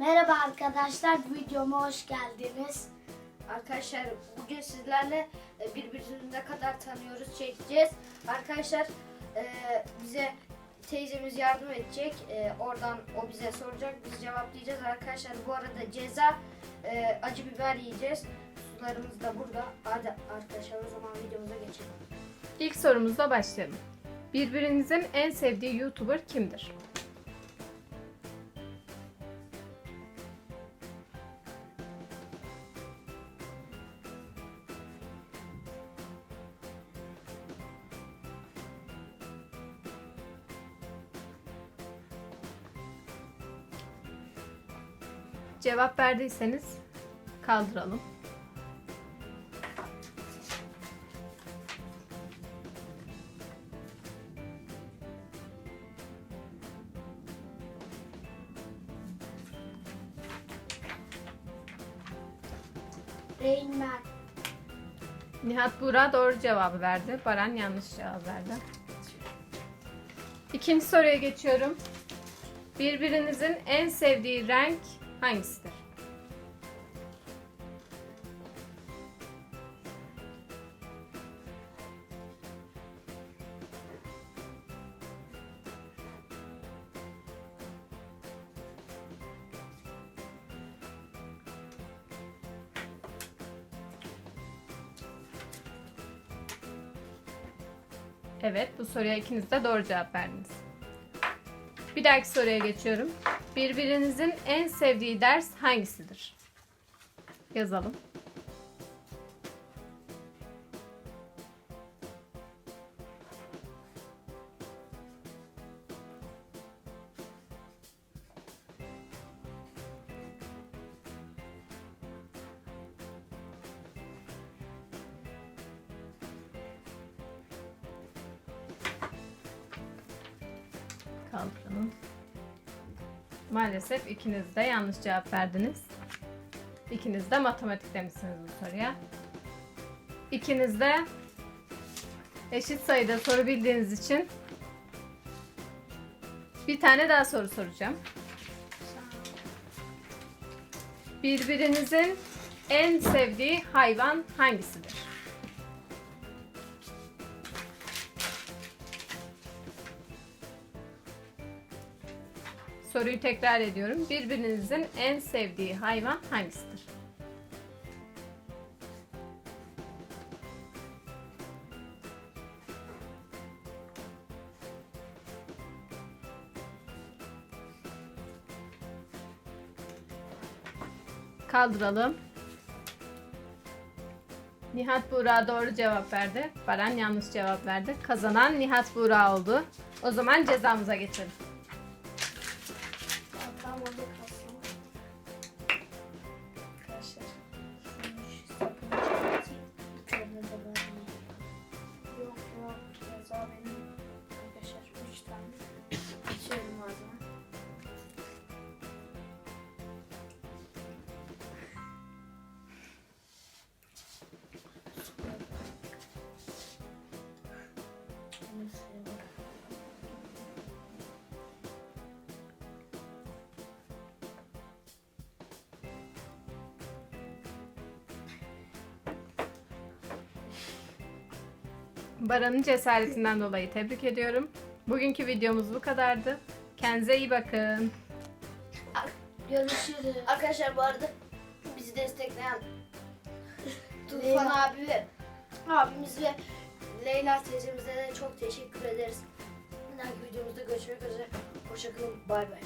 Merhaba arkadaşlar, videoma hoş geldiniz. Arkadaşlar bugün sizlerle e, birbirimizi ne kadar tanıyoruz çekeceğiz. Arkadaşlar e, bize teyzemiz yardım edecek. E, oradan o bize soracak. Biz cevaplayacağız. Arkadaşlar bu arada ceza acı biber yiyeceğiz. Sularımız da burada. Hadi arkadaşlar o zaman videomuza geçelim. İlk sorumuzla başlayalım. Birbirinizin en sevdiği YouTuber kimdir? Cevap verdiyseniz kaldıralım. Rain Man. Nihat Buğra doğru cevabı verdi. Baran yanlış cevap verdi. İkinci soruya geçiyorum. Birbirinizin en sevdiği renk hangisidir? Evet, bu soruya ikiniz de doğru cevap verdiniz. Bir dahaki soruya geçiyorum. Birbirinizin en sevdiği ders hangisidir? Yazalım. Kaldıralım. Maalesef ikiniz de yanlış cevap verdiniz. İkiniz de matematik demişsiniz bu soruya. İkiniz de eşit sayıda soru bildiğiniz için bir tane daha soru soracağım. Birbirinizin en sevdiği hayvan hangisidir? Soruyu tekrar ediyorum. Birbirinizin en sevdiği hayvan hangisidir? Kaldıralım. Nihat Buğra doğru cevap verdi. Baran yanlış cevap verdi. Kazanan Nihat Buğra oldu. O zaman cezamıza geçelim. Baran'ın cesaretinden dolayı tebrik ediyorum. Bugünkü videomuz bu kadardı. Kendinize iyi bakın. Görüşürüz. Arkadaşlar bu arada bizi destekleyen Tufan Leyla. abi ve abimiz ve Leyla teyzemize de çok teşekkür ederiz. Bir dahaki videomuzda görüşmek üzere. Hoşçakalın. Bay bay.